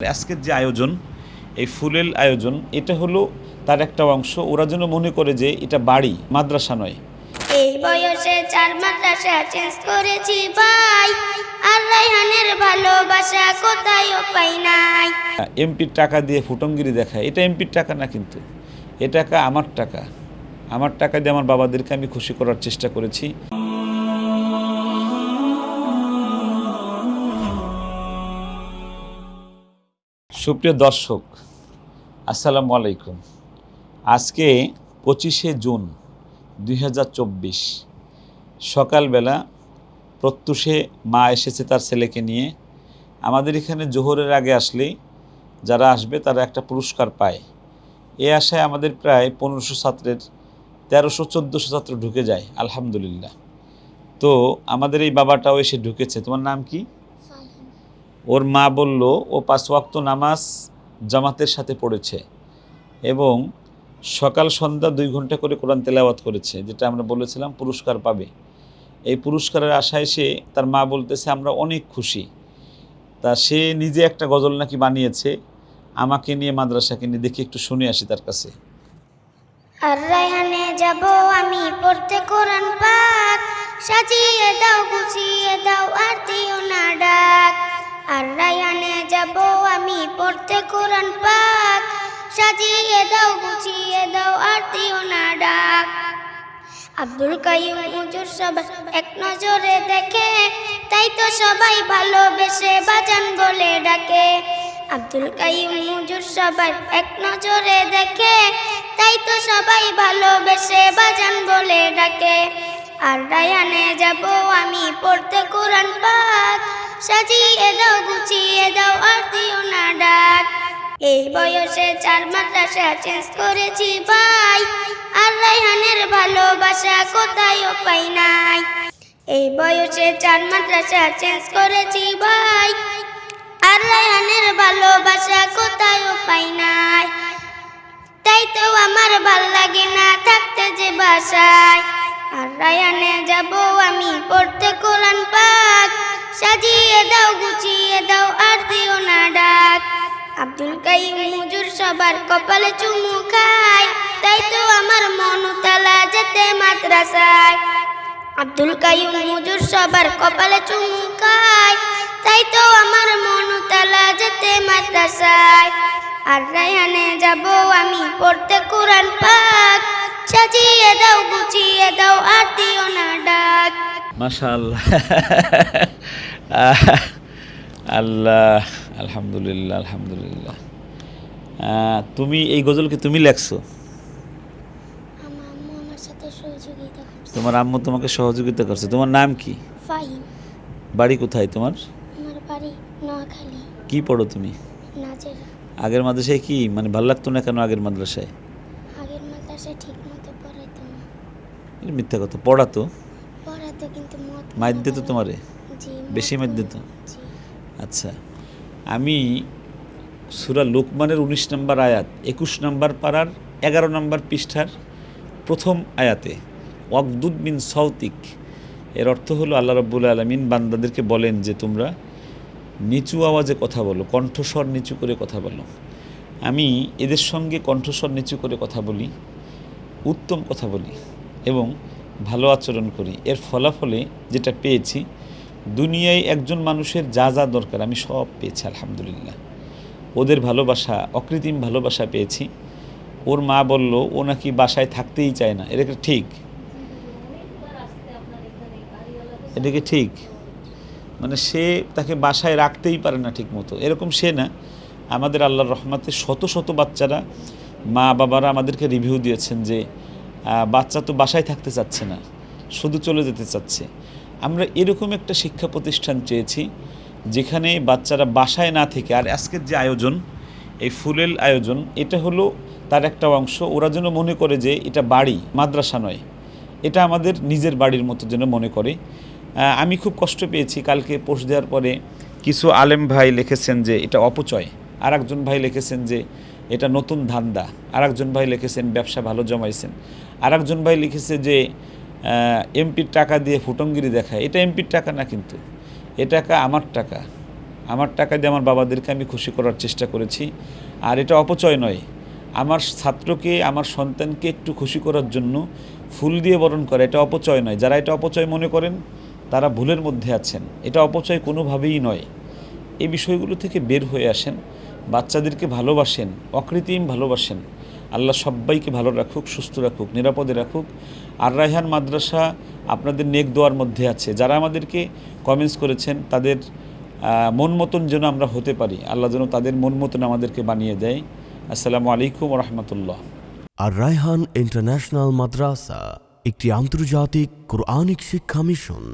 আজকের যে আয়োজন এই ফুলের আয়োজন এটা হলো তার একটা অংশ। ওরা যেন মনে করে যে এটা বাড়ি মাদ্রাসা নয়। এই বয়সে চার মাদ্রাসা চেঞ্জ করেছি ভাই আর রায়হানের ভালোবাসা কোথায় পাই নাই। এমপির টাকা দিয়ে ফুটঙ্গিরি দেখায়। এটা এমপির টাকা না কিন্তু এ টাকা আমার টাকা। আমার টাকা দিয়ে আমার বাবাদেরকে আমি খুশি করার চেষ্টা করেছি। সুপ্রিয় দর্শক, আসসালামু আলাইকুম। আজকে পঁচিশে জুন দুই হাজার চব্বিশ, সকালবেলা প্রত্যুষে মা এসেছে তার ছেলেকে নিয়ে। আমাদের এখানে জোহরের আগে আসলেই যারা আসবে তারা একটা পুরস্কার পায়। এ আশায় আমাদের প্রায় পনেরোশো ছাত্রের, তেরোশো, চোদ্দোশো ছাত্র ঢুকে যায়, আলহামদুলিল্লাহ। তো আমাদের এই বাবাটাও এসে ঢুকেছে। তোমার নাম কি? ওর মা বলল, ও পাঁচ ওয়াক্ত নামাজ জামাতের সাথে পড়েছে এবং সকাল সন্ধ্যা দুই ঘণ্টা করে কোরআন তেলাওয়াত করেছে, যেটা আমরা বলেছিলাম পুরস্কার পাবে। এই পুরস্কারের আশায় সে, তার মা বলতেছে, আমরা অনেক খুশি। তা সে নিজে একটা গজল নাকি বানিয়েছে, আমাকে নিয়ে মাদ্রাসাকে নিয়ে দেখি একটু শুনে আসি তার কাছে। আর রায়হানে যাব আমি, পড়তে কোরআন পাক সাজিয়ে দাও আর রায়হানে যাব আমি পড়তে কোরআন পাক। সাজিয়ে দাও, গুছিয়ে দাও, আর দিও না ডাক। আব্দুল কাইয়ুম হুজুর সবাই এক নজরে দেখে, তাই তো সবাই ভালোবেসে বাজান বলে ডাকে। আব্দুল কাইয়ুম হুজুর সবাই এক নজরে দেখে, তাই তো সবাই ভালোবেসে বাজান বলে ডাকে। আর রায়ানে যাব আমি পড়তে কোরআন পাক। সাজিয়ে দাও, গুছিয়ে দাও, আর দিও না ডাক। এই বয়সে চার মাদ্রাসা চেঞ্জ করেছি ভাই। আর রায়হানের ভালোবাসা কোথায় পাই নাই। এই বয়সে চার মাদ্রাসা চেঞ্জ করেছি ভাই। আর রায়হানের ভালোবাসা কোথায় পাই নাই। তাই তো আমার ভালো লাগে না থাকতে যে বাসায়। আর রায়ানে যাব আমি পড়তে কোরআন পাক। সাজিয়ে দাও, গুছিয়ে দাও, আর দিও না ডাক। আব্দুল কাইম হুজুর সবার কপালে চুমু খায়, তাই তো আমার মন তালা যেতে মাদ্রাসায়। আব্দুল কাইম হুজুর সবার কপালে চুমু খায়, তাই তো আমার মন তালা যেতে মাদ্রাসায়। আর রায়হানে যাব আমি পড়তে কোরআন পাক, সাজিয়ে দাও, গুছিয়ে দাও, আর দিও না ডাক। মাশাআল্লাহ। আল্লাহ আলহামদুলিল্লাহ আলহামদুলিল্লাহ। তুমি এই গজলকে তুমি লেখছো? তোমার আম্মু তোমাকে সহযোগিতা করছে। তোমার নাম কি? ফাহিম। বাড়ি কোথায় তোমার? আমার বাড়ি নোয়াখালী। কি পড়ো তুমি? নাজেরা। আগের মাদ্রাসায় কি? মানে ভালো লাগতো না কেন আগের মাদ্রাসায়? আগের মাদ্রাসায় ঠিক মতো পড়াইতো না। মিথ্যা কথা পড়াতো? মাইর দিত তোমারে? বেশি মাইর দিত আচ্ছা। আমি সুরা লোকমানের উনিশ নম্বর আয়াত একুশ নম্বর পাড়ার এগারো নম্বর পৃষ্ঠার প্রথম আয়াতে ওয়াকদুদ বিন সৌতিক এর অর্থ হলো আল্লাহ রব্বুল আলমিন বান্দাদেরকে বলেন যে তোমরা নিচু আওয়াজে কথা বলো কণ্ঠস্বর নিচু করে কথা বলো। আমি এদের সঙ্গে কণ্ঠস্বর নিচু করে কথা বলি উত্তম কথা বলি এবং ভালো আচরণ করি। এর ফলাফলে যেটা পেয়েছি, দুনিয়ায় একজন মানুষের যা যা দরকার আমি সব পেয়েছি, আলহামদুলিল্লাহ। ওদের ভালোবাসা, অকৃত্রিম ভালোবাসা পেয়েছি। ওর মা বলল, ও নাকি বাসায় থাকতেই চায় না। এটা কি ঠিক? এটাকে ঠিক? মানে সে তাকে বাসায় রাখতেই পারে না ঠিক মতো এরকম সে না। আমাদের আল্লাহর রহমাতে শত শত বাচ্চারা মা বাবারা আমাদেরকে রিভিউ দিয়েছেন যে বাচ্চা তো বাসায় থাকতে চাচ্ছে না, শুধু চলে যেতে চাচ্ছে। আমরা এরকম একটা শিক্ষা প্রতিষ্ঠান চেয়েছি, যেখানে বাচ্চারা বাসায় না থেকে, আর আজকের যে আয়োজন, এই ফুলের আয়োজন, এটা হলো তার একটা অংশ। ওরা যেন মনে করে যে এটা বাড়ি, মাদ্রাসা নয়, এটা আমাদের নিজের বাড়ির মতো যেন মনে করে। আমি খুব কষ্ট পেয়েছি, কালকে পোস্ট দেওয়ার পরে কিছু আলেম ভাই লিখেছেন যে এটা অপচয় আর একজন ভাই লিখেছেন যে এটা নতুন ধান্দা। আর একজন ভাই লিখেছেন, ব্যবসা ভালো জমাইছেন। আর একজন ভাই লিখেছে যে এমপির টাকা দিয়ে ফুটঙ্গিরি দেখায়। এটা এমপির টাকা না কিন্তু। এ টাকা আমার টাকা। আমার টাকা দিয়ে আমার বাবাদেরকে আমি খুশি করার চেষ্টা করেছি। আর এটা অপচয় নয়। আমার ছাত্রকে, আমার সন্তানকে একটু খুশি করার জন্য ফুল দিয়ে বরণ করে, এটা অপচয় নয়। যারা এটা অপচয় মনে করেন, তারা ভুলের মধ্যে আছেন। এটা অপচয় কোনোভাবেই নয়। এই বিষয়গুলো থেকে বের হয়ে আসেন। বাচ্চাদেরকে ভালোবাসেন, অকৃত্রিম ভালোবাসেন। আল্লাহ সবাইকে ভালো রাখুক, সুস্থ রাখুক, নিরাপদে রাখুক। আর রায়হান মাদ্রাসা আপনাদের নেক দোয়ার মধ্যে আছে। যারা আমাদেরকে কমেন্টস করেছেন, তাদের মন মতন যেন আমরা হতে পারি। আল্লাহ যেন তাদের মন মতন আমাদেরকে বানিয়ে দেয়। আসসালামু আলাইকুম রহমতুল্লাহ। আর রায়হান ইন্টারন্যাশনাল মাদ্রাসা, একটি আন্তর্জাতিক কোরআনিক শিক্ষা মিশন।